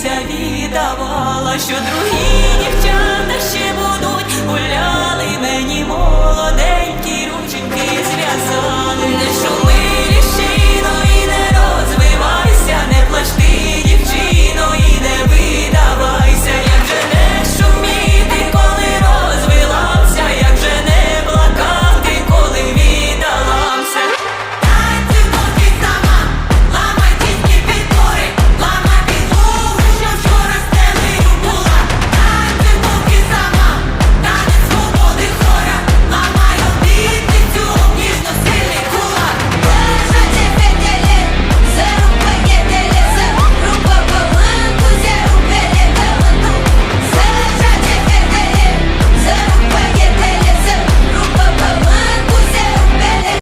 Віця віддавала, що другі дівчата.